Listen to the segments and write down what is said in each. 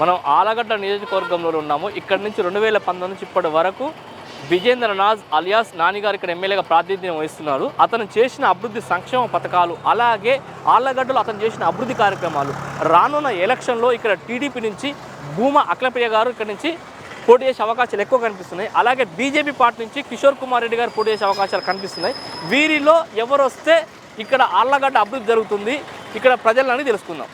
మనం ఆలగడ్డ నియోజకవర్గంలో ఉన్నాము. ఇక్కడ నుంచి రెండు వేల పంతొమ్మిది నుంచి ఇప్పటి వరకు విజేంద్ర నాజ్ అలియాస్ నానిగారు ఇక్కడ ఎమ్మెల్యేగా ప్రాతినిధ్యం వహిస్తున్నారు. అతను చేసిన అభివృద్ధి సంక్షేమ పథకాలు అలాగే ఆళ్ళగడ్డలో అతను చేసిన అభివృద్ధి కార్యక్రమాలు. రానున్న ఎలక్షన్లో ఇక్కడ టీడీపీ నుంచి భూమా అఖిలప్రియ గారు ఇక్కడ నుంచి పోటీ చేసే అవకాశాలు ఎక్కువ కనిపిస్తున్నాయి. అలాగే బీజేపీ పార్టీ నుంచి కిషోర్ కుమార్ రెడ్డి గారు పోటీ చేసే అవకాశాలు కనిపిస్తున్నాయి. వీరిలో ఎవరు వస్తే ఇక్కడ ఆళ్ళగడ్డ అభివృద్ధి జరుగుతుంది. ఇక్కడ ప్రజలని తెలుసుకుందాం.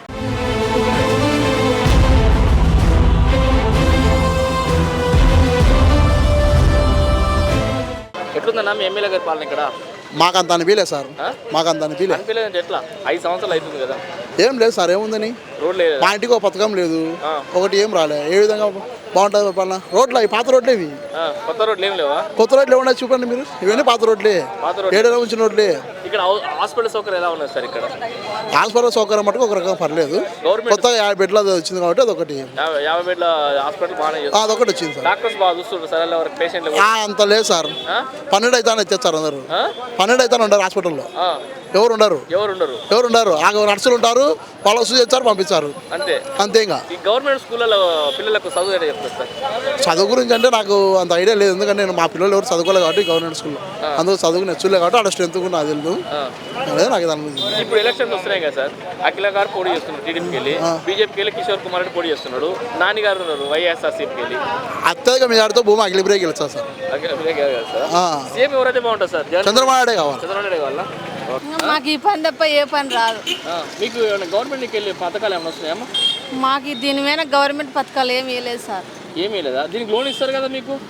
ఎట్లుందన్నా మీ ఎమ్మెల్యే గారి పాలన ఇక్కడ? మాకంత అనిపించలే సార్. ఆ? మాకంత అనిపించలే అనిపించలేదంటే ఎట్లా? ఐదు సంవత్సరాలు అవుతుంది కదా. ఏం లేదు సార్ ఏముందని? రోడ్ లేదు. మా ఇంటికి ఒక పథకం లేదు. ఒకటి ఏం రాలే. ఏ విధంగా బాగుంటుంది పాలన రోడ్లు అవి పాత రోడ్లే ఇవి. కొత్త రోడ్లు ఏం లేవా? కొత్త రోడ్లు ఏమన్నా చూపండి మీరు? ఇవన్నీ పాత రోడ్లే. పాత రోడ్లు. ఏడైనా ఉంచిన రోడ్లే ఇక్కడ హౌ- హాస్పిటల్ సౌకర్యం ఎలా ఉన్నది సార్ ఇక్కడ? హాస్పిటల్ సౌకర్యం మటుకు ఒక రకం పర్లేదు. గవర్నమెంట్ కొత్తగా యాభై బెడ్లు అది వచ్చింది కాబట్టి అదొకటి. యాభై యాభై బెడ్ల హాస్పిటల్ బాగానే అదొకటి వచ్చింది సార్. డాక్టర్స్ బాగా చూస్తుంటారు సార్ అలా వరకు పేషెంట్లు ఆ, అంత లేదు సార్. ఆ? పన్నెండు అయితే వచ్చేస్తారు అందరు. ఆ? పన్నెండు అయితే ఉండరు హాస్పిటల్లో. ఆ, ఎవరు ఉండరు. ఎవరు ఉండరు? ఎవరు ఉండరు. ఆ నర్సులు ఉంటారు వాళ్ళు వసూలు చేస్తారు పంపించారు అంతే. అంతే ఇంకా. ఈ గవర్నమెంట్ స్కూళ్ళలో పిల్లలకు చదువు ఎట్లా చెప్తారు? సార్ చదువు గురించి అంటే నాకు అంత ఐడియా లేదు. ఎందుకంటే నేను మా పిల్లలు ఎవరు చదువుకోలేదు కాబట్టి గవర్నమెంట్ స్కూల్లో. అందుకు చదువు నచ్చలే కాబట్టి అక్కడ స్ట్రెంత్ కూడా నాకు తెలియదు. అదే నాకు ఇది అనిపించింది ఇప్పుడు ఎలక్షన్స్ వస్తున్నాయి కదా సార్. అఖిల గారు పోటీ చేస్తున్నారు టీడీపీకి వెళ్ళి. బీజేపీకి వెళ్ళి కిషోర్ కుమార్ రెడ్డి పోటీ చేస్తున్నాడు. నాని గారు ఉన్నారు వైఎస్ఆర్సీపీకి వెళ్ళి. అత్యధిక మెజార్టీతో భూమి అఖిల బ్రేక్ గెలుస్తా సార్. సీఎం ఎవరైతే బాగుంటుంది సార్? చంద్రబాబు నాయుడే కావాలి. చంద్రబాబు కావాలా? మాకు ఈ పని తప్ప ఏ పని రాదు. మీకు గవర్నమెంట్కి వెళ్ళి పథకాలు ఏమైనా వస్తున్నాయమ్మా? మాకు దీని మీద గవర్నమెంట్ పథకాలు ఏమి ఇవ్వలేదు సార్. ఏమీ లేదా? దీనికి లోన్ ఇస్తారు కదా మీకు?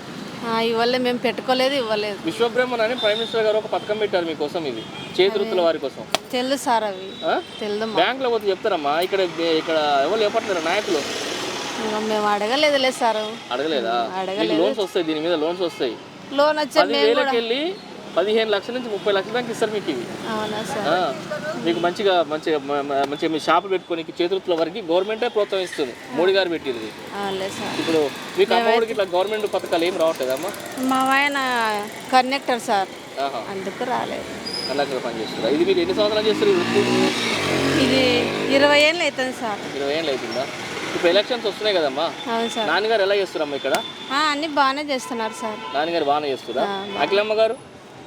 ఆ, ఇవ్వలేదు మేము పెట్టుకోలేదు ఇవ్వలేదు. విశ్వబ్రహ్మణ్ అని ప్రైమ్ మినిస్టర్ గారు ఒక పథకం పెట్టారు మీకోసం ఇది. చేతివృత్తుల వారి కోసం. తెలుసు సార్ అవి? తెలుదు మా- బ్యాంకులో పోతే చెప్తారమ్మా. ఇక్కడ ఇక్కడ ఎవరు చెప్పట్లేరు నాయకులు? మేము అడగలేదులే సార్. అడగలేదా? అడగలేదు. లోన్స్ వస్తాయి దీని మీద లోన్స్ వస్తాయి. లోన్ వచ్చే వెళ్ళి పదిహేను లక్షల నుంచి ముప్పై లక్షల దాకా ఇస్తారు మీకు ఇవి అవునా సార్? ఆ, మీకు మంచిగా మంచిగా మ- మ- మంచిగా మీ షాపు పెట్టుకొని చేతుల వరకు గవర్నమెంటే ప్రోత్సహిస్తుంది. మోడీ గారు పెట్టింది. అవునులే సార్. ఇప్పుడు మీకు అమ్మఒడికి ఇట్లా గవర్నమెంట్ పథకాలు ఏం రావట్లేదమ్మా మా ఆయన కనెక్టర్ సార్. ఆహా. అందుకు రాలేదు. అలాగే పని చేస్తుందా ఇది మీరు ఎన్ని సంవత్సరాలు చేస్తారు ఈ వృత్తి? ఇది ఇరవై ఏళ్ళు అవుతుంది సార్. ఇరవై ఏళ్ళు అవుతుందా? ఇప్పుడు ఎలక్షన్స్ వస్తున్నాయి కదమ్మా. అవును సార్. నాన్నగారు ఎలా చేస్తారమ్మా ఇక్కడ? ఆ, అన్నీ బాగానే చేస్తున్నారు సార్. నాన్నగారు బాగానే చేస్తురా అఖిలమ్మ గారు?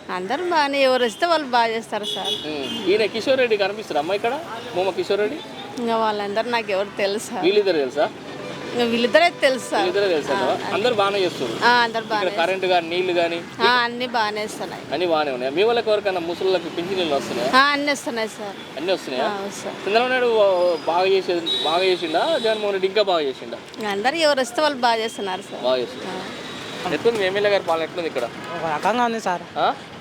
అందరూ బాగానే ఎవరు వస్తే వాళ్ళు బాగా చేస్తారు సార్. ఈయన కిషోర్ రెడ్డి కనిపిస్తారు అమ్మ ఇక్కడ? మూమ కిషోర్ రెడ్డి? ఇంకా వాళ్ళందరూ నాకు ఎవరు తెలుసు? వీళ్ళిద్దరు తెలుసా? ఇంకా వీళ్ళిద్దరే తెలుసు? సార్ వీళ్ళిద్దరే తెలుసా అందరు బాగానే చేస్తారు ఆ, అందరు బాగానే ఇక్కడ కరెంట్ కానీ నీళ్ళు కానీ ఆ, అన్నీ బాగానే ఇస్తున్నాయి అన్ని బాగానే ఉన్నాయి? మీ వాళ్ళకి ఎవరికైనా ముసలిళ్ళకి పింఛనీళ్ళు వస్తున్నాయా? ఆ, అన్నీ వస్తున్నాయి సార్. అన్నీ వస్తున్నాయా? ఆ, వస్తాయి. చంద్రబాబు నాయుడు బాగా బాగా చేసిండా? జగన్మోహన్ రెడ్డి ఇంకా బాగా చేసిండా? ఇంకా అందరు ఎవరు వస్తే వాళ్ళు బాగా చేస్తున్నారు సార్. బాగా చేసిండా ఎట్లుంది? ఎమ్మెల్యే గారి పాలన ఎట్లుంది ఇక్కడ? ఒక రకంగా ఉంది సార్?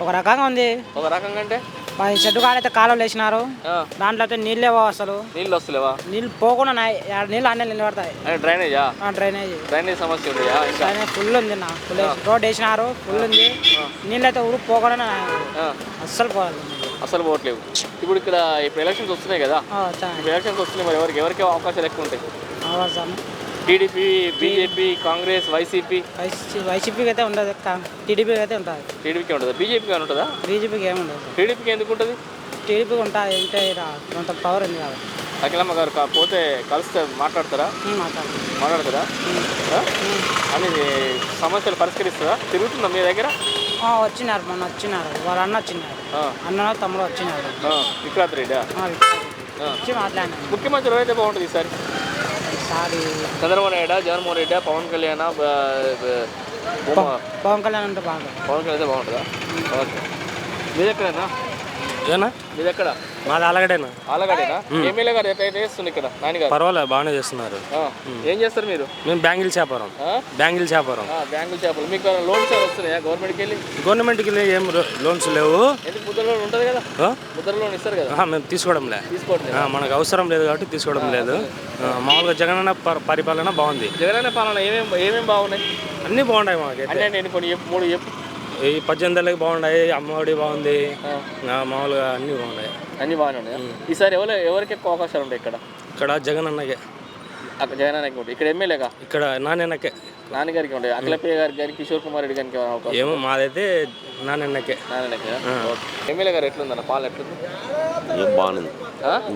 ఒక రకంగా ఉంది. ఒక రకంగా అంటే? మా చెట్టు కాడైతే కాలువలు వేసినారు. దాంట్లో అయితే నీళ్ళే పోవు అసలు. నీళ్ళు వస్తలేవా? నీళ్ళు పోకుండా నీళ్ళు అన్నీ నిలబడతాయి. డ్రైనేజా? డ్రైనేజ్. డ్రైనేజ్ సమస్య డ్రైనేజ్ ఫుల్ ఉంది నా. ఫుల్ రోడ్ వేసినారు. ఫుల్ ఉంది. నీళ్ళు అయితే ఊరు పోకుండా అస్సలు పోవాలి అసలు పోవట్లేవు. ఇప్పుడు ఇక్కడ ఇప్పుడు ఎలక్షన్స్ వస్తున్నాయి కదా. ఎలక్షన్స్ వస్తున్నాయి మరి ఎవరికి ఎవరికి అవకాశాలు ఎక్కువ ఉంటాయి. TDP BJP Congress YCP? YC వైసీపీకి అయితే ఉండదు టీడీపీకి అయితే ఉంటుంది. టీడీపీకి ఉంటుందా బీజేపీకి ఉంటుందా? బీజేపీకి ఏమి ఉండదు. టీడీపీకి ఎందుకు ఉంటుంది? టీడీపీకి ఉంటుంది అంటే కొంత పవర్ ఉంది కాబట్టి. అఖిలమ్మ గారు పోతే కలిస్తే మాట్లాడతారా? మాట్లాడతారా? అని సమస్యలు పరిష్కరిస్తారా తిరుగుతుందా మీ దగ్గర? వచ్చినారు మొన్న వచ్చినారు. వాళ్ళ అన్న వచ్చినారు. అన్న తమ్ముడు వచ్చినారు. విక్రాంత్ రెడ్డా. వచ్చి మాట్లాడినారు. ముఖ్యమంత్రి ఎవరైతే బాగుంటుంది ఈసారి? ఈసారి చంద్రబాబు నాయుడు జగన్మోహన్ రెడ్డి పవన్ కళ్యాణ్ బ- బ- బొమ్మ- పవన్ కళ్యాణ్ అంటే బాగుంటుంది పవన్ కళ్యాణ్ అయితే బాగుంటుందా ఓకే మీది ఏనా మీది ఎక్కడ మాది అలాగడేనా ఆలగడేనా ఎమ్మెల్యే గారు ఎట్లా చేస్తుంది ఇక్కడ? నాన్నగారు పర్వాలేదు బాగానే చేస్తున్నారు. ఏం చేస్తారు మీరు? మేము బ్యాంగిల్ చేపరం? బ్యాంగిల్ చేపరం ఆ, బ్యాంకుల చేపలు మీకు లోన్స్ వస్తున్నాయా? గవర్నమెంట్కి వెళ్ళి? గవర్నమెంట్కి ఏం లో- లోన్స్ లేవు. ముద్ర లోన్ ఉంటుంది కదా? ముద్ర లోన్ ఇస్తారు కదా? మేము తీసుకోవడంలే. తీసుకోవట్లేదు. ఆ, మనకు అవసరం లేదు కాబట్టి తీసుకోవడం లేదు. మామూలుగా జగనన్న పరిపాలన బాగుంది. జగనన్న పాలన ఏమేం ఏమేం బాగున్నాయి? అన్నీ బాగున్నాయి మాకైతే. అంటే నేను కొన్ని మూడు చెప్పు. ఈ పద్దెనిమిది బాగున్నాయి అమ్మఒడి బాగుంది. మామూలుగా అన్నీ బాగున్నాయి. అన్ని బాగానే ఉన్నాయి? ఈసారి ఎవరు ఎవరికి ఎక్కువ అవకాశాలు ఉంటాయి ఇక్కడ? ఇక్కడ జగన్ అన్నకే అక్కడ జగన్ అన్నకి ఉంటుంది ఇక్కడ ఎమ్మెల్యేగా ఇక్కడ నాన్నకే నాన్నగారికి ఉంటాయి అఖిలప్రియ గారి గారి కిషోర్ కుమార్ రెడ్డి గారికి అవకాశం ఏమో మాదైతే నాన్నకే నాన్నకి ఎమ్మెల్యే గారు ఎట్లుందన్న? పాలన ఎట్లుంది? ఏం బాగుంది?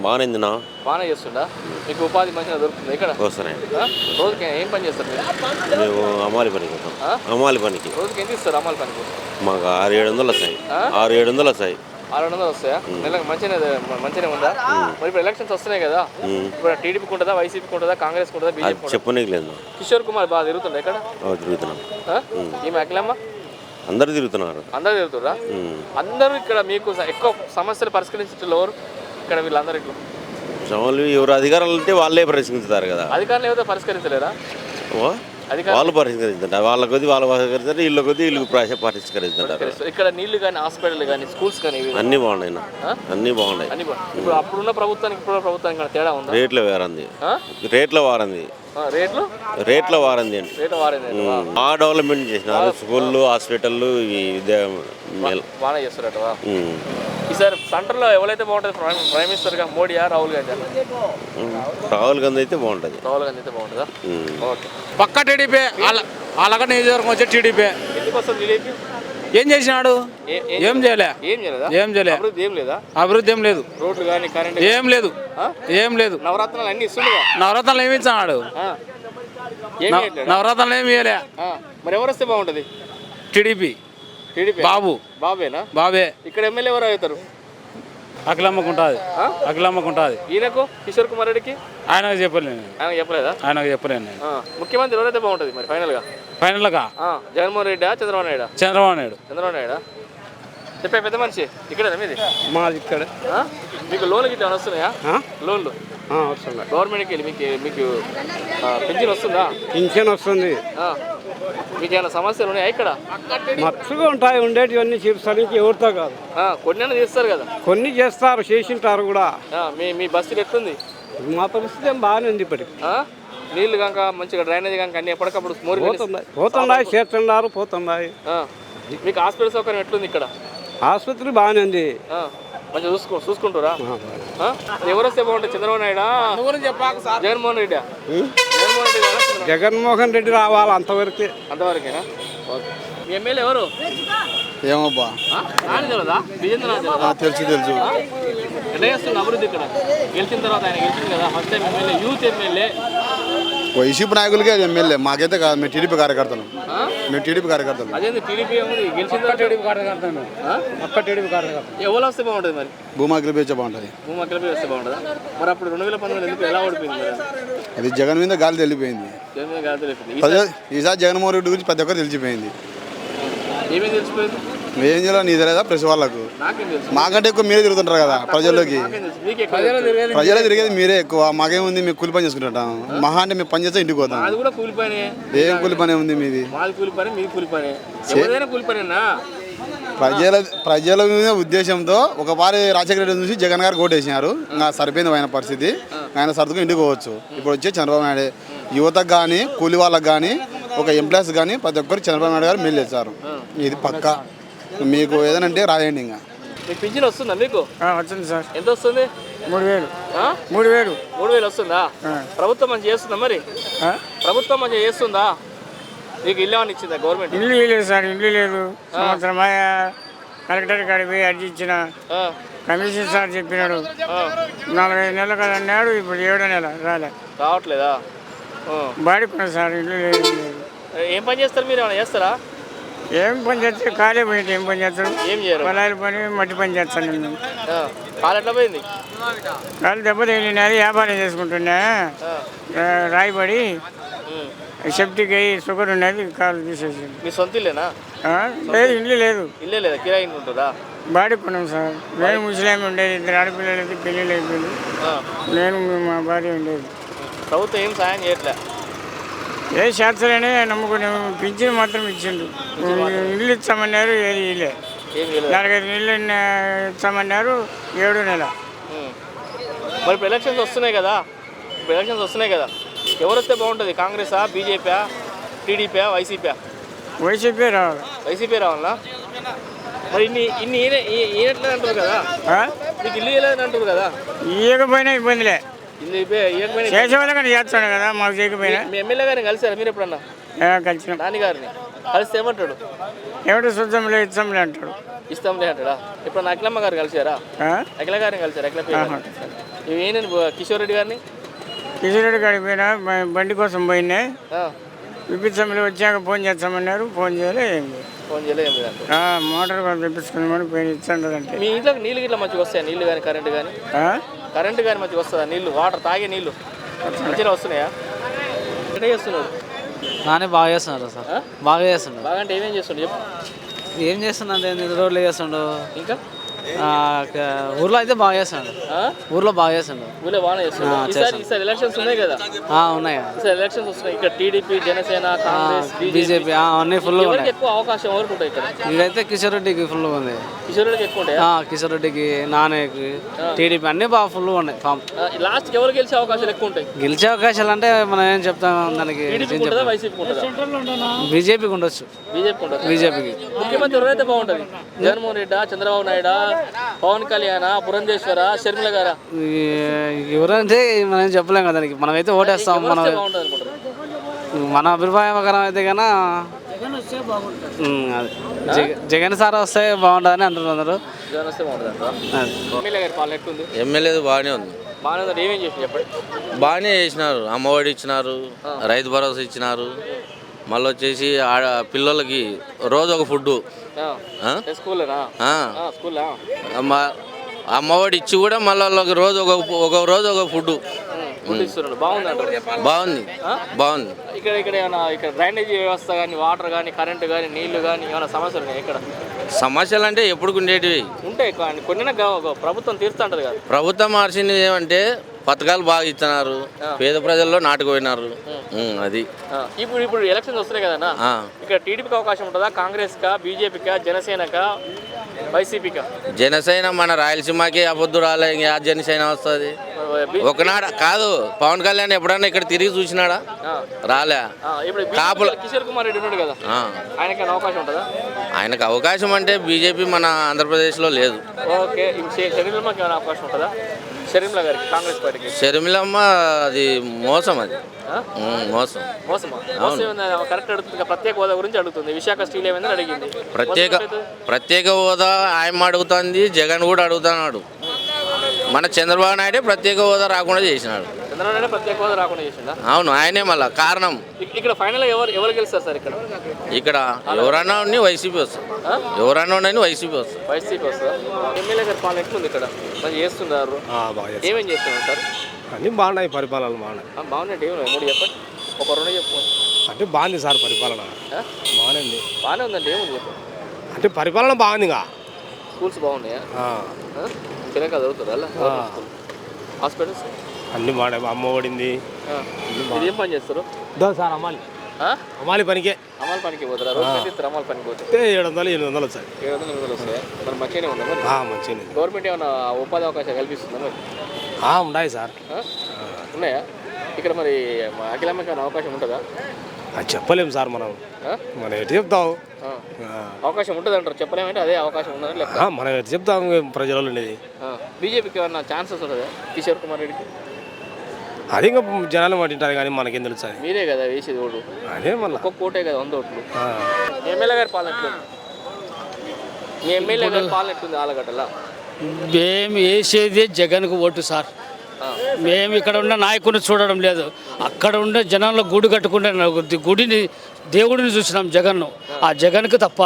బాగుంది నా బాగానే చేస్తుందా మీకు ఉపాధి మంచిగా దొరుకుతుంది ఇక్కడ? వస్తున్నాయి? రోజుకి ఏం పని చేస్తారు మీరు? మేము అమ్మాలి పనికి వస్తాం? అమ్మాలి పనికి. రోజుకి ఎంత ఇస్తారు అమ్మాలి పనికి? మాకు ఆరు ఏడు వందలు వస్తాయి. ఆరు ఏడు వందలు వస్తాయి. ఆరు వందలు వస్తాయా? నెలకు మంచిగానే మంచిగానే ఉందా? మరి ఇప్పుడు ఎలక్షన్స్ వస్తున్నాయి కదా. ఇప్పుడు టీడీపీకి ఉంటుందా వైసీపీకి ఉంటుందా కాంగ్రెస్కి ఉంటుందా బీజేపీ చెప్పనీకి లేదు. కిషోర్ కుమార్ బాగా తిరుగుతుండే ఇక్కడ? తిరుగుతున్నాం? ఈమె అఖిలమ్మ అందరు తిరుగుతున్నారు. అందరూ తిరుగుతురా. అందరూ ఇక్కడ మీకు ఎక్కువ సమస్యలు పరిష్కరించేటోళ్ళు ఎవరు? ఇక్కడ వీళ్ళందరూ ఇట్లా. ఎవరు అధికారాలు ఉంటే వాళ్ళే పరిష్కరిస్తారు కదా. అధికారులు ఏదో పరిష్కరించలేరా? వాళ్ళు పరిష్కరిస్తారు వాళ్ళ కొద్ది వాళ్ళు పరిష్కరిస్తారు వీళ్ళ కొద్ది ప్రాశ పరిష్కరిస్తుంటారు. ఇక్కడ నీళ్ళు కానీ హాస్పిటల్ కానీ స్కూల్స్ కానీ అన్నీ బాగున్నాయి. అన్నీ. బాగున్నాయి. ఇప్పుడు అప్పుడున్న ప్రభుత్వానికి ఇప్పుడు ప్రభుత్వానికి తేడా ఉందా? రేట్లో వారంది ఆ? రేట్లో వారంది. ఆ, రేట్లు? రేట్లో వారంది అండి రేటు వారేది ఉమ్. బాగా డెవలప్మెంట్ చేసినారు. స్కూళ్ళు హాస్పిటళ్ళు బాగానే చేస్తారట. ఈసారి సెంటర్లో ఎవరైతే బాగుంటుంది ప్రైమ్ ప్రైమ్ మినిస్టర్గా మోడీయా రాహుల్ గాంధీ. రాహుల్ గాంధీ అయితే బాగుంటుంది. రాహుల్ గాంధీ అయితే బాగుంటుందా. ఓకే. పక్క టీడీపీ అలాగ నియోజకవర్గం వచ్చే టీడీపీ. ఎందుకు వస్తుంది టీడీపీ? ఏం చేసినాడు? ఏ- చేయలే. ఏం చేయలేదా? ఏం చేయలే. అభివృద్ధి ఏం లేదా? అభివృద్ధి ఏం లేదు. రోడ్లు కానీ కరెంట్ ఏం లేదు? ఏం లేదు. నవరత్నాలు అన్ని ఇస్తుండగా? నవరత్నాలు ఏమి చేయట్లేడా? నవరత్నాలు ఏమి ఇవ్వలే మరి ఎవరు వస్తే బాగుంటుంది? టీడీపీ. టీడీపీ బాబు. బాబేనా? బాబే. ఇక్కడ ఎమ్మెల్యే ఎవరు అవుతారు? అఖిలమ్మకుంటుంది? అఖిలమ్మకుంటుంది ఈయనకు? కిషోర్ కుమార్ రెడ్డికి? ఆయనకు చెప్పలేను ఆయన చెప్పలేదా? ఆయనకు చెప్పలేను నేను. ఆ, ముఖ్యమంత్రి ఎవరైతే బాగుంటుంది మరి ఫైనల్గా? ఫైనల్గా? ఆ, జగన్మోహన్ రెడ్డా చంద్రబాబు నాయుడా? చంద్రబాబు నాయుడు. చంద్రబాబు నాయుడా? చెప్పే పెద్ద మనిషి. ఇక్కడేనా మీది? మాది ఇక్కడ? మీకు లోన్లు గిట్లా ఏమైనా వస్తున్నాయా? లోన్లు? వస్తుంది? గవర్నమెంట్కి వెళ్ళి మీకు మీకు పెన్షన్ వస్తుందా? పింఛన్ వస్తుంది. మీకు ఏమైనా సమస్యలు ఉన్నాయా ఇక్కడ? మత్తుగా ఉంటాయి ఉండేటివన్నీ చూపిస్తానికి ఎవరితో కాదు. కొన్ని చేస్తారు కదా? కొన్ని చేస్తారు చేసింటారు కూడా. మీ మీ బస్సు ఎట్లుంది? మా పరిస్థితి ఏం బాగానే ఉంది ఇప్పటికి? నీళ్ళు కనుక మంచిగా డ్రైనేజ్ కనుక అన్ని ఎప్పటికప్పుడు పోతున్నాయి. పోతున్నాయి చేస్తున్నారు పోతున్నాయి. మీకు హాస్పిటల్ సౌకర్యం ఎట్లుంది ఇక్కడ? ఆసుపత్రి బాగానే ఉంది. మంచిగా చూసుకో చూసుకుంటారా? ఆ? ఎవరు వస్తే బాగుంటుంది చంద్రబాబు నాయుడా? జగన్మోహన్ రెడ్డి జగన్మోహన్ రెడ్డి రావాలి అంతవరకే. అంతవరకేనా? ఓకే. ఎమ్మెల్యే ఎవరు? ఏమబ్బా? తెలుసు తెలుసు. ఆ? ఎట్లా చేస్తుంది అభివృద్ధి ఇక్కడ? గెలిచిన తర్వాత ఆయన గెలిచింది కదా? First time MLA youth MLA YCP నాయకులకే అది ఎమ్మెల్యే. మాకైతే కాదు మేము టీడీపీ కార్యకర్తలు. మేము టీడీపీ కార్యకర్తలు. అదేంది టీడీపీ ఏముంది? గెలిచిన తర్వాత టీడీపీ కార్యకర్తను? పక్క టీడీపీ కార్యకర్త. ఎవరు వస్తే బాగుంటుంది మరి? భూమా గెలిపించే బాగుంటుంది. భూమా అఖిలపై వస్తే బాగుంటుందా? మరి అప్పుడు రెండు వేల పంతొమ్మిది ఎందుకు ఎలా ఓడిపోయింది మరి? అది జగన్ మీద గాలి తెలిపోయింది జగన్ మీద గాలి తెలిపింది ప్రజ ఈసారి జగన్మోహన్ రెడ్డి గురించి ప్రతి ఒక్కరు తెలిసిపోయింది. ఏమేమి తెలిసిపోయింది? ఏం చేయాలో నీ తెలియదా ప్రెస్ వాళ్ళకు? నాకేం తెలుసు. మాకంటే ఎక్కువ మీరే తిరుగుతుంటారు కదా ప్రజల్లోకి? ప్రజలే తిరిగేది మీరే. ఎక్కువ. మాకేముంది మేము కూలి పని చేసుకుంటాం మహా అంటే మేము పని చేస్తే ఇంటికి పోతాం. అది కూడా కూలి పని. ఏం కూలి పని ఉంది మీది? మాది కూలి పని మీది కూలి పని. ఎవరిదైనా కూలి పనేనా? ప్రజల ప్రజల మీద ఉద్దేశంతో ఒక పారి రాజశేఖర రెడ్డి చూసి జగన్ గారు ఓటేసినారు ఇంకా సరిపోయింది ఆయన పరిస్థితి. ఆయన సర్దుకు ఇంటికి పోవచ్చు. ఇప్పుడు వచ్చే చంద్రబాబు నాయుడు. యువతకు కానీ కూలి వాళ్ళకి కానీ ఒక ఎంప్లాయీస్ కానీ ప్రతి ఒక్కరు చంద్రబాబు నాయుడు గారు మేలు చేశారు. ఇది పక్క. మీకు ఏదైనా అంటే రాయండి ఇంకా. మీకు పింఛన్ వస్తుందా మీకు? వచ్చింది సార్. ఎంత వస్తుంది? మూడు వేలు? మూడు వేలు. మూడు వేలు వస్తుందా? ప్రభుత్వం మంచి చేస్తుందా మరి? ప్రభుత్వం మంచిగా చేస్తుందా? మీకు ఇల్లు ఏమని ఇచ్చిందా గవర్నమెంట్? ఇల్లు లేదు సార్ ఇల్లు లేదు సంవత్సరం కలెక్టర్ కాడికి పోయి అర్జీ ఇచ్చిన కమిషన్ సార్ చెప్పినాడు. నాలుగైదు నెలలు కదా అన్నాడు ఇప్పుడు ఏడో నెల రాలే. రావట్లేదా. బాడుకున్నాడు సార్ ఇల్లు లేదు ఏం లేదు. ఏం పని చేస్తారు మీరు ఏమైనా చేస్తారా? ఏం పని చేస్తాడు ఖాళీ పోయింది ఏం పని చేస్తాడు? ఏం చేయరు. పొలాల పని మట్టి పని చేస్తాను నేను. కాలు ఎట్లా పోయింది? దెబ్బ తగిలినది వ్యాపారం చేసుకుంటున్నా. ఆ. ఆ, రాయిపడి. సెప్టిక్ అయ్యి షుగర్ ఉన్నది కాళ్ళు తీసేసింది మీ సొంత ఇల్లేనా? ఆ? లేదు ఇల్లు లేదు. ఇల్లే లేదా? కిరాయి ఇంటి ఉంటుందా? బాడుకున్నాం సార్. నేను ముస్లిం ఉండేది ఇద్దరు ఆడపిల్లలకి పెళ్ళిళ్ళు అయిపోయింది ఆ. నేను మా భార్య ఉండేది. ప్రభుత్వం ఏం సాయం చేయట్లే. ఏ శాస్త్రాన్ని నమ్ముకుని పింఛన్ మాత్రం ఇచ్చిండు. ఇల్లు ఇచ్చామన్నారు ఏది ఇల్లే నాలుగైదు నీళ్ళు ఇచ్చామన్నారు ఏడు నెల. మరి ఇప్పుడు ఎలక్షన్స్ వస్తున్నాయి కదా. ఇప్పుడు ఎలక్షన్స్ వస్తున్నాయి కదా. ఎవరు వస్తే బాగుంటుంది? కాంగ్రెసా బీజేపీ టీడీపీ వైసీపీ వైసీపీ రావాలి. వైసీపీ రావాలా? మరి ఇన్ని ఇన్ని ఈయన ఈయనట్లేదు అంటారు కదా? మీకు ఇల్లు ఇవ్వలేదు అంటారు కదా. ఇవ్వకపోయినా ఇబ్బందిలే. ఇది ఇవే- ఇవ్వకపోయినా చేసే వాళ్ళకని చేస్తాడు కదా మాకు చేయకపోయినా. మీ ఎమ్మెల్యే గారిని కలిసారా మీరు ఎప్పుడన్నా? కలిసినాం. నాని గారిని కలిస్తే ఏమంటాడు? ఎవడు శుద్ధంలే ఇచ్చంలే అంటాడు. ఇస్తాంలే అంటాడా? ఇప్పుడు అఖిలమ్మ గారు కలిసారా? అఖిల గారిని కలిసారు? అఖిల ఏంటండి కిషోర్ రెడ్డి గారిని? కిషన్ రెడ్డి కాడికి పోయినా బండి కోసం పోయినా. ఆ, ఇప్పించంలో వచ్చాక ఫోన్ చేస్తామన్నారు ఫోన్ చేయలే. ఫోన్ చేయలేదు మోటార్ కోసం తెప్పించుకున్నామని పోయి ఇచ్చండి మీ ఇంట్లో నీళ్ళు గిట్ల మంచిగా వస్తాయా? నీళ్ళు కానీ కరెంట్ కానీ కరెంట్ కానీ మంచిగా వస్తుందా? నీళ్ళు వాటర్ తాగే నీళ్ళు. మంచిగా వస్తున్నాయా? ఎట్లా చేస్తున్నాడు నానే బాగా చేస్తున్నారు సార్? బాగా చేస్తుండు బాగా అంటే ఏమేం చేస్తుండు చెప్పు. ఏం చేస్తున్నా రోజులు చేస్తుండు ఇంకా? ఊర్లో అయితే బాగా చేస్తున్నాడు ఆ? ఊర్లో బాగా చేస్తుండు ఊళ్ళో బాగానే చేస్తున్నాడు ఆ, ఈసారి ఎలక్షన్స్ ఉన్నాయి కదా? ఉన్నాయి. ఈసారి ఎలక్షన్స్ వస్తున్నాయి. ఇక్కడ టీడీపీ జనసేన కాంగ్రెస్ బీజేపీ అన్నీ ఫుల్ ఎక్కువ అవకాశం ఎవరికి ఉంటాయి ఇక్కడ? ఇదైతే కిషోర్ రెడ్డికి ఫుల్ ఉంది. కిషోర్ రెడ్డికి ఎక్కువ ఉంటాయా? కిషోర్ రెడ్డికి నానేకి టీడీపీ అన్నీ బాగా ఫుల్ ఉన్నాయి ఫామ్. లాస్ట్కి ఎవరు గెలిచే అవకాశాలు ఎక్కువ ఉంటాయి? గెలిచే అవకాశాలు అంటే మనం ఏం చెప్తాం దానికి బీజేపీకి ఉండొచ్చు. బీజేపీకి బీజేపీకి ముఖ్యమంత్రి ఎవరైతే బాగుంటుంది? జగన్మోహన్ రెడ్డా చంద్రబాబు నాయుడా పవన్ కళ్యాణ్ పురంధేశ్వర షర్మిల గారా? ఎవరంటే మనం చెప్పలేం కదా దానికి. మనమైతే ఓటేస్తాం మనం మన అభిప్రాయం ప్రకారం అయితే కన్నా జగన్ సార్ వస్తే బాగుంటుందని అంటున్నారు. ఎమ్మెల్యే బాగానే ఉంది. బాగానే చేసినారు అమ్మఒడి ఇచ్చినారు. రైతు భరోసా ఇచ్చినారు. మళ్ళీ వచ్చేసి ఆడ పిల్లలకి రోజు ఒక ఫుడ్ అమ్మఒడి ఇచ్చి కూడా మళ్ళీ వాళ్ళకి రోజు ఒక ఒక రోజు ఒక ఫుడ్ బాగుంది అంటారు. బాగుంది. బాగుంది. ఇక్కడ ఇక్కడ ఏమైనా ఇక్కడ డ్రైనేజీ వ్యవస్థ కానీ వాటర్ కానీ కరెంట్ కానీ నీళ్ళు కానీ ఏమైనా సమస్యలు ఉన్నాయి ఇక్కడ? సమస్యలు అంటే ఎప్పుడు ఉండేటివి? ఉంటాయి. కానీ కొన్ని ప్రభుత్వం తీరుస్తూ ఉంటుంది కదా. ప్రభుత్వం మార్చింది ఏమంటే పథకాలు బాగా ఇస్తున్నారు పేద ప్రజల్లో నాటుకుపోయినారు అది. ఇప్పుడు ఇప్పుడు ఎలక్షన్స్ వస్తున్నాయి కదన్నా. ఇక్కడ టీడీపీకి అవకాశం ఉంటుందా? కాంగ్రెస్కా బీజేపీకా జనసేనకా వైసీపీకా? జనసేన మన రాయలసీమకి అబద్ధు రాలే ఇంకా జనసేన వస్తుంది. ఒకనాడు కాదు పవన్ కళ్యాణ్ ఎప్పుడన్నా ఇక్కడ తిరిగి చూసినాడా? రాలే. ఇప్పుడు కాపుల కిషోర్ కుమార్ రెడ్డి ఉన్నాడు కదా. ఆయనకి అవకాశం ఉంటుందా? ఆయనకు అవకాశం అంటే బీజేపీ మన ఆంధ్రప్రదేశ్లో లేదు. ఓకే. అవకాశం ఉంటుందా? షరీంల గారికి కాంగ్రెస్ పార్టీకి. షర్మిలమ్మ అది మోసం అది. మోసం. మోసమా? మోసం? ఆమె కరెక్ట్ అడుగుతుంది ప్రత్యేక హోదా గురించి అడుగుతుంది. విశాఖ స్టీల్ ఏమైందని అడిగింది. ప్రత్యేక మోసం? ప్రత్యేక హోదా ఆయన అడుగుతుంది జగన్ కూడా అడుగుతున్నాడు. మన చంద్రబాబు నాయుడే ప్రత్యేక హోదా రాకుండా చేసినాడు. చంద్రబాబు ప్రత్యేక హోదా రాకుండా చేసిందా అవును ఆయనే మళ్ళా కారణం. ఇక్- ఇక్కడ ఫైనల్ ఎవరు ఎవరు గెలుస్తారు సార్ ఇక్కడ? ఇక్కడ ఎవరన్నా ఉండి వైసీపీ వస్తుంది. ఆ? ఎవరన్నా ఉండని వైసీపీ వస్తుంది. వైసీపీ వస్తుందా? ఎమ్మెల్యే గారి పాలన ఎట్లుంది ఇక్కడ? మరి చేస్తున్నారు. ఏమేం చేస్తున్నారు సార్? అన్నీ బాగున్నాయి పరిపాలన బాగున్నాయి. ఆ, బాగున్నట్టు ఏమి మూడు చెప్పండి? ఒక రెండు చెప్పు. అంటే బాగుంది సార్ పరిపాలన? బాగానే ఉంది బాగానే ఉందండి ఏముంది చెప్పు. అంటే పరిపాలన బాగుంది ఇంకా. స్కూల్స్ బాగున్నాయా? చదువుతారు అలా హాస్పిటల్స్ అన్నీ బాగున్నాయి అమ్మ ఓడింది మీరు ఏం పని చేస్తారు? సార్ అమ్మాలి? అమ్మాలి పనికే. అమలు పనికి పోతారా? రోజు ఇస్తారు అమలు పనికి పోతే? ఏడు వందలు ఎనిమిది వందలు వచ్చాయి ఏడు వందలు ఎనిమిది వందలు వస్తాయా? మరి మంచిగానే ఉందా మరి? ఆ, మంచిగా గవర్నమెంట్ ఏమైనా ఉపాధి అవకాశాలు కల్పిస్తుందా మరి? ఆ, ఉన్నాయి సార్? ఉన్నాయా? ఇక్కడ మరి మా అఖిలమ్మకి అవకాశం ఉంటుందా? అది చెప్పలేము సార్ మనం? మనం ఎటు చెప్తాం. అవకాశం ఉంటుంది అంటారు చెప్పలేమంటే అదే అవకాశం ఉందని లెక్క. ఆ, మనం ఎటు చెప్తాం? ప్రజలలో ఉండేది. బీజేపీకి ఏమన్నా ఛాన్సెస్ ఉంటుందా? కిషోర్ కుమార్ రెడ్డికి? అది ఇంకా జనాలు పట్టింటారు కానీ మనకేం తెలుస్తుంది మీరే కదా వేసేది ఓటు. అదే మళ్ళీ. ఒక్కొక్క కోటే కదా వంద ఓట్లు. ఎమ్మెల్యే గారి పాలన మీ ఎమ్మెల్యే గారి పాలన ఎట్లుంది ఆలగడ్డలా? మేము వేసేది జగన్కు ఓటు సార్. మేము ఇక్కడ ఉన్న నాయకుడిని చూడడం లేదు. అక్కడ ఉండే జనంలో గుడి కట్టుకుంటే గుడిని దేవుడిని చూసినాం జగన్ను. ఆ జగన్కి తప్ప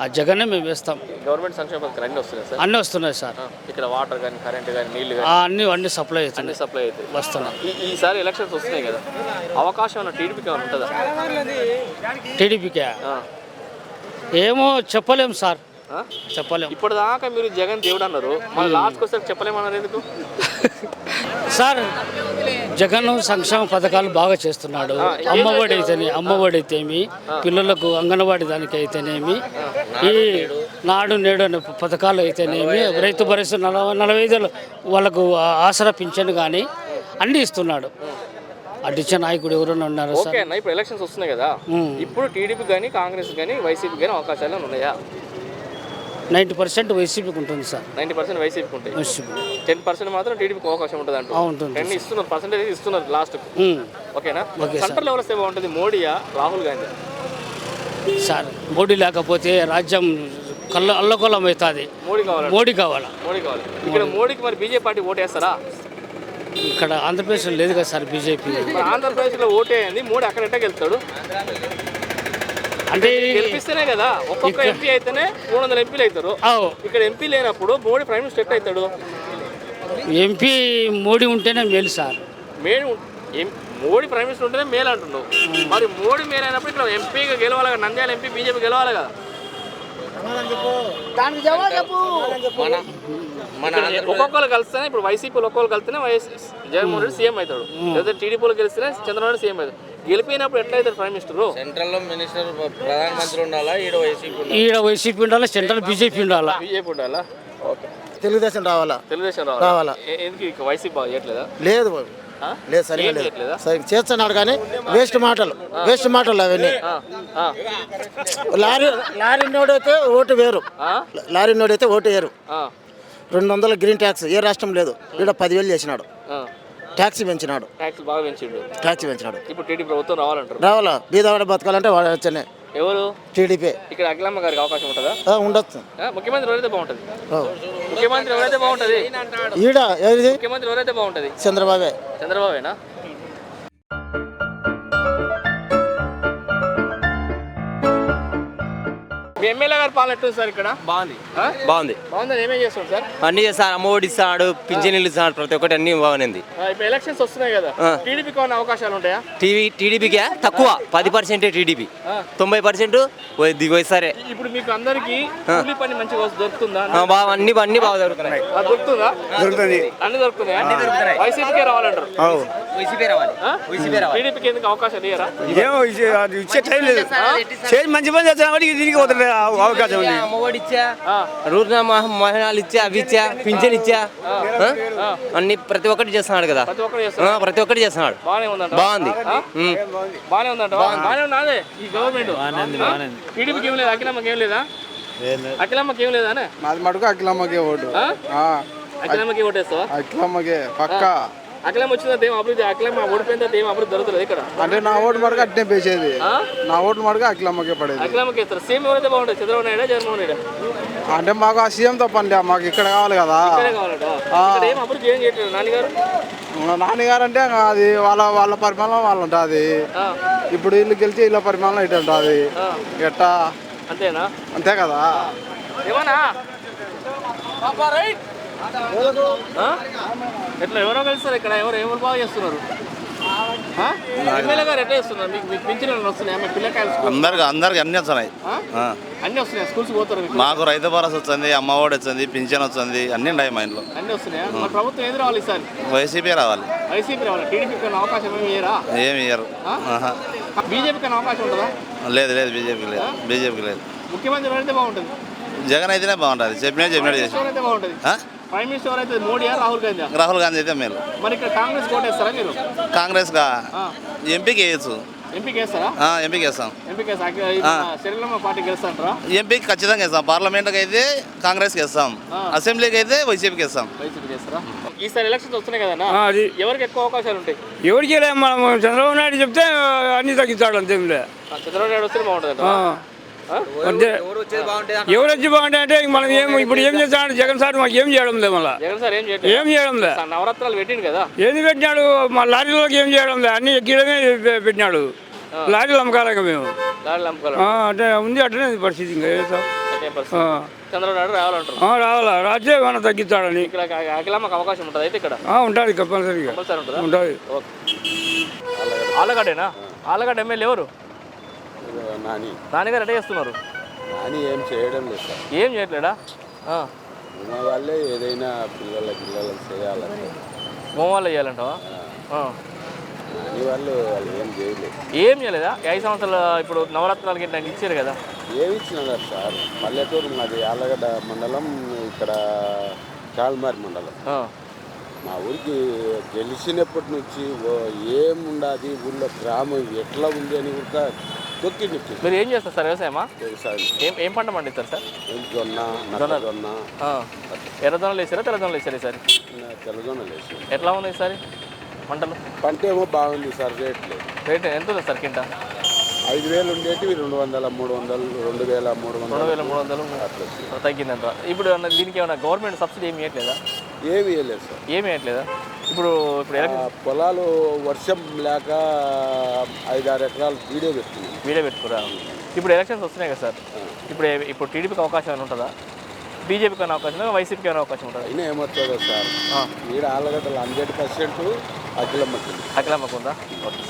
ఆ జగన్నే మేము వేస్తాం. గవర్నమెంట్ సంక్షేమ పథకాలు అన్నీ వస్తున్నాయి సార్? అన్నీ వస్తున్నాయి సార్. ఇక్కడ వాటర్ కానీ కరెంట్ కానీ నీళ్ళు కానీ అన్నీ అన్నీ సప్లై అన్ని అవుతున్నాయి సప్లై అవుతాయి. వస్తున్నాయి. ఈసారి ఎలక్షన్స్ వస్తున్నాయి కదా అవకాశం ఉన్న టీడీపీకి ఏమైనా ఉంటుందా? టీడీపీకే. ఏమో చెప్పలేం సార్. ఆ? చెప్పలేం. ఇప్పటిదాకా మీరు జగన్ దేవుడు అన్నారు. మళ్ళీ లాస్ట్కి వస్తే చెప్పలేమన్నారు ఎందుకు? సార్ జగన్ సంక్షేమ పథకాలు బాగా చేస్తున్నాడు. అమ్మఒడి అయితేనే అమ్మఒడి అయితేమి పిల్లలకు అంగన్వాడి దానికి అయితేనేమి ఈ నాడు నేడు. అనే పథకాలు అయితేనేమి రైతు భరోసా నలభై నలభై ఐదు వాళ్ళకు ఆసరా పింఛన్ కానీ అన్నీ ఇస్తున్నాడు. అడ్డిచ్చే నాయకుడు ఎవరైనా ఉన్నారు సార్? ఇప్పుడు ఎలక్షన్స్ వస్తున్నాయి కదా. ఇప్పుడు టీడీపీ కానీ కాంగ్రెస్ కానీ వైసీపీ కానీ అవకాశాలు ఉన్నాయా? నైంటీ పర్సెంట్ వైసీపీకి ఉంటుంది సార్. నైంటీ పర్సెంట్ వైసీపీకి ఉంటాయి. వైసీపీ. టెన్ పర్సెంట్ మాత్రం టీడీపీకి అవకాశం ఉంటుంది అంటూ ఉంటుంది. టెన్ ఇస్తున్నారు పర్సెంటేజ్ ఇస్తున్నారు లాస్ట్. ఓకేనా? Okay sir. సెంటర్లో ఎవరు వస్తే బాగుంటుంది. మోడీయా రాహుల్ గాంధీ? సార్ మోడీ లేకపోతే రాజ్యం కళ్ళ అల్లకొల్లం అవుతుంది. మోడీ కావాలి మోడీ కావాలా? మోడీ కావాలి. ఇక్కడ మోడీకి మరి బీజేపీ పార్టీ ఓటేస్తారా? ఇక్కడ ఆంధ్రప్రదేశ్లో లేదు కదా సార్ బీజేపీ. మరి ఆంధ్రప్రదేశ్లో ఓటేయండి మోడీ అక్కడ ఎట్ట గెలుస్తాడు? అంటే గెలిపిస్తేనే కదా ఒక్కొక్క ఎంపీ అయితేనే మూడు వందల ఎంపీలు అవుతారు. ఇక్కడ ఎంపీ లేనప్పుడు మోడీ ప్రైమ్ మినిస్టర్ ఎట్ట అవుతాడు? ఎంపీ మోడీ ఉంటేనే మేలు సార్. మేలు మోడీ ప్రైమ్ మినిస్టర్ ఉంటేనే మేలు అంటున్నావు మరి మోడీ మేలు అయినప్పుడు ఇక్కడ ఎంపీగా గెలవాలి కదా నంద్యాల ఎంపీ బీజేపీ గెలవాలి కదా మన ఒక్కొక్కరు కలిస్తేనే ఇప్పుడు వైసీపీలో ఒక్కొక్కరు కలిస్తేనే వైఎస్ జగన్మోహన్ రెడ్డి సీఎం అవుతాడు. లేదా టీడీపీలో గెలిస్తేనే చంద్రబాబు నాయుడు సీఎం అవుతాడు. గెలిపోయినప్పుడు ఎట్లా అవుతాడు ప్రైమ్ మినిస్టర్ సెంట్రల్లో మినిస్టర్ ప్రధానమంత్రి ఉండాలా? ఈడ వైసీపీ ఉండాలా? ఈడ వైసీపీ ఉండాలా? సెంట్రల్ బీజేపీ ఉండాలా? బీజేపీ ఉండాలా? ఓకే తెలుగుదేశం రావాలా? తెలుగుదేశం రావాలా. ఎందుకు ఇక వైసీపీ బాగా చేయట్లేదా? లేదు ఆ? లేదు సరిగా లేదు. సరిగ్గా చేస్తున్నాడు కానీ వేస్ట్ మాటలు వేస్ట్ మాటలు అవన్నీ. లారీ లారీ నోడైతే ఓటు వేరు ఆ? లారీ నోడైతే ఓటు వేరు ఆ, రెండు వందల గ్రీన్ ట్యాక్స్ ఏ రాష్ట్రం లేదు. ఇక్కడ పదివేలు చేసినాడు. ట్యాక్సీ పెంచినాడు. ట్యాక్సులు బాగా పెంచిండు. ట్యాక్సీ పెంచినాడు. ఇప్పుడు టీడీ ప్రభుత్వం రావాలంటారు. రావాలా? బీదవాడ బతకాలంటే వాడు వచ్చనే. ఎవరు? టీడీపీ. ఇక్కడ అఖిలమ్మ గారికి అవకాశం ఉంటుందా? ఆ, ఉండొచ్చు. ఆ, ముఖ్యమంత్రి ఎవరైతే బాగుంటుంది? ఓ. ముఖ్యమంత్రి ఎవరైతే బాగుంటుంది? ఈడ ఏది ముఖ్యమంత్రి ఎవరైతే బాగుంటుంది? చంద్రబాబే. చంద్రబాబేనా? మీ ఎమ్మెల్యే గారి పాలన ఎట్టుంది సార్ ఇక్కడ? బాగుంది? బాగుంది. బాగుందని ఏమేం చేస్తాడు సార్? అన్ని చేస్తాడు అమ్మ ఒడి ఇస్తాడు పింఛన్ ఇస్తాడు ప్రతి ఒక్కటి అన్ని బాగుంది. ఇప్పుడు ఎలక్షన్స్ వస్తున్నాయి కదా. టీడీపీకి ఉన్న అవకాశాలు ఉంటాయా? టీవీ టీడీపీకి తక్కువ. పది పర్సెంటే టీడీపీ. తొంభై పర్సెంట్ వైఎస్ఆర్ఏ. ఇప్పుడు మీకు అందరికి కూలీ పని మంచిగా దొరుకుతుందా? బాగా అన్ని అన్ని బాగా జరుగుతున్నాయి ఆ, దొరుకుతుందా? దొరుకుతుంది. అన్ని దొరుకుతున్నాయి? అన్ని దొరుకుతున్నాయి. వైసీపీకే రావాలంటారు? టీడీపీకి ఎందుకు అవకాశాలు ఇయ్యరా ఏమో ఇచ్చే టైం లేదు చేసి మంచి పని చేస్తాను దీనికి పోతుంది అవకాశం ఉంది ఇచ్చా మహిళలు ఇచ్చా అవి ఇచ్చా పింఛన్ ఇచ్చా? అన్ని ప్రతి ఒక్కటి చేస్తున్నాడు కదా ప్రతి ఒక్కటి చేస్తున్నాడు బాగుంది ఉమ్. బాగానే ఉందంట బాగానే ఉన్నదే ఈ గవర్నమెంట్ టీడీపీకి ఏం లేదు అఖిలమ్మకి ఏం లేదా అఖిలమ్మకి ఏం లేదానే మాది మటుకు అఖిలమ్మకే ఓటు? అఖిలమ్మకి ఓటేస్తావా అఖిలమ్మకే పక్క అఖిలమ్మ వచ్చిందంటే ఏం అభివృద్ధి? అఖిలమ్మ ఓడిపోయిన ఏం అభివృద్ధి జరుగుతుంది ఇక్కడ. అంటే నా ఓటు మటుకు అట్నే పేసేది. ఆ? నా ఓటు మటుకు అఖిలమ్మకే పడేది. అఖిలమ్మకి ఇస్తారు. సీఎం ఎవరైతే బాగుంటుంది చంద్రబాబు నాయుడు జగన్మోహన్ రెడ్డి అంటే మాకు ఆ సీఎం తప్పండి మాకు ఇక్కడ కావాలి కదా. ఇక్కడే కావాలంట. ఇక్కడ ఏం అభివృద్ధి ఏం చేయట్లేదు. నాన్నగారు? నాన్నగారు అంటే అది వాళ్ళ వాళ్ళ పరిమాణం వాళ్ళు ఉంటుంది. ఇప్పుడు వీళ్ళు గెలిచి వీళ్ళ పరిమాణం ఇటు ఉంటుంది. ఎట్టా? అంతేనా? అంతే కదా. ఏమన్నా? ఎట్లా ఎవరో కలుస్తారు ఇక్కడ? ఎవరు ఎవరు బాగా చేస్తున్నారు? ఎమ్మెల్యే గారు ఎట్లా చేస్తున్నారు? మీకు మీకు వస్తున్నాయి. మీ పిల్లకాయలు అందరికి అందరికి అన్ని వస్తున్నాయి? అన్నీ వస్తున్నాయి. స్కూల్స్ పోతారు మీకు? రైతు భరోసా వచ్చింది అమ్మఒడి వచ్చింది పింఛన్ వచ్చింది అన్ని ఉన్నాయి మా ఇంట్లో. అన్నీ వస్తున్నాయా? మరి ప్రభుత్వం ఏది రావాలి ఈసారి? వైసీపీ రావాలి. వైసీపీ రావాలి. టీడీపీ కన్నా అవకాశం ఏమి ఇయ్యరా? ఏమి ఇయ్యరు. ఆహా. బీజేపీ కన్నా అవకాశం ఉంటుందా? లేదు లేదు బీజేపీకి లేదు. బీజేపీకి లేదు. ముఖ్యమంత్రి ఎవరైతే బాగుంటుంది? జగన్ అయితేనే బాగుంటుంది. చెప్పినా చెప్పినట్టు చేసి బాగుంటుంది? ప్రైమ్ మినిస్టర్ ఎవరైతే మోడీయా రాహుల్ గాంధీ రాహుల్ గాంధీ అయితే మేలు. మరి ఇక్కడ కాంగ్రెస్ కోటేస్తారా మీరు? కాంగ్రెస్గా ఆ. ఎంపీకి వేయచ్చు. ఎంపీకి వేస్తారా? ఆ, ఎంపీకి వేస్తాం. ఎంపీకి శరీరంలో పార్టీ గెలుస్తాంటారా ఎంపీకి ఖచ్చితంగా వేస్తాం. పార్లమెంట్కి అయితే కాంగ్రెస్కి వేస్తాం. అసెంబ్లీకి అయితే వైసీపీకి వేస్తాం. వైసీపీ చేస్తారా ఈసారి ఎలక్షన్స్ వస్తున్నాయి కదన్నా అది. ఎవరికి ఎక్కువ అవకాశాలు ఉంటాయి? ఎవరికి మనం చంద్రబాబు నాయుడు చెప్తే అన్ని తగ్గిస్తాడు అంతేంలే ఆ, చంద్రబాబు నాయుడు వస్తే బాగుంటుంది అంతే ఎవరు వచ్చి బాగుంటాయి అంటే మనం ఏం ఇప్పుడు ఏం చేస్తాడు? జగన్ సార్ మాకు ఏం చేయడం లేదు మళ్ళా. జగన్ సార్ ఏం చేయట్లేదు. ఏం చేయడం లే. సార్ నవరాత్రాలు పెట్టిండు కదా. ఏది పెట్టినాడు? మా లారీలోకి ఏం చేయడం లే. అన్ని ఎక్కడమే పెట్టినాడు. లారీలు అమ్మకాలంగా మేము. అంటే ఉంది అట్లనే పరిస్థితి ఇంకా ఏం ఆ, రావాలా? రాజ్యం ఏమైనా తగ్గిస్తాడని. అఖిలమ్మకి అవకాశం ఉంటుంది? అయితే ఇక్కడ. ఆ, ఉంటుంది కంపల్సరీగా. కంపల్సరీ ఉంటుందా? ఆలగడ్డేనా ఆలగడ్డ ఎమ్మెల్యే ఎవరు? నాని. నాన్నగారు ఎట్లా చేస్తున్నారు? నాని ఏం చేయడం లేదు సార్. ఏం చేయట్లేడా. ఉన్న వాళ్ళే ఏదైనా పిల్లల పిల్లలకు చేయాలంటే. మోమ వాళ్ళు చేయాలంటావా. నాని వాళ్ళు వాళ్ళు ఏం చేయలేదు. ఏం చేయలేదా? ఐదు సంవత్సరాలు ఇప్పుడు నవరత్నాలకి ఇట్లా ఇచ్చారు కదా? ఏమి ఇచ్చినారు సార్? పల్లెటూరు మాది ఆలగడ్డ మండలం ఇక్కడ చాల్మారి మండలం. మా ఊరికి గెలిచినప్పటి నుంచి ఏముండదు? ఊళ్ళో గ్రామం ఎట్లా ఉంది అని కూడా దొక్కి నిప్పి మీరు ఏం చేస్తారు సార్ వ్యవసాయమా? వ్యవసాయం ఏం ఏం పంట పండిస్తారు సార్? జొన్న జొన్న. నక్కజొన్న ఆ. ఎర్రజొన్నలు వేసారా తెల్లజొన్నలు వేసారా ఈసారి? తెల్లజొన్న వేసి ఎట్లా ఉంది ఈసారి పంటలు? పంట ఏమో బాగుంది సార్ రేట్లు రేట్ ఎంత ఉంది సార్ కింట? ఐదు వేలు ఉండేటివి రెండు వందల మూడు వందలు రెండు వేల మూడు రెండు వందలు వేల మూడు వందలు. తగ్గిందంట ఇప్పుడు ఏమన్నా దీనికి ఏమైనా గవర్నమెంట్ సబ్సిడీ ఏమి ఇవ్వట్లేదా ఏమి వేయలేదు సార్. ఏమి ఇవ్వట్లేదా ఇప్పుడు ఇప్పుడు పొలాలు వర్షం లేక ఐదారు ఎకరాలు వీడియో పెట్టుకున్నాం. వీడియో పెట్టుకురా? ఇప్పుడు ఎలక్షన్స్ వస్తున్నాయి కదా సార్. ఇప్పుడు ఇప్పుడు టీడీపీకి అవకాశం ఏమైనా ఉంటుందా? బీజేపీకి అయినా అవకాశం ఉందా? వైసీపీకి అయినా అవకాశం ఉంటుందా? అయినా ఏమవుతుందో సార్. ఈడ ఆలగడ్డలు హండ్రెడ్ పర్సెంట్ అఖిలమ్మకి అఖిలమ్మకు ఉందా. ఓకే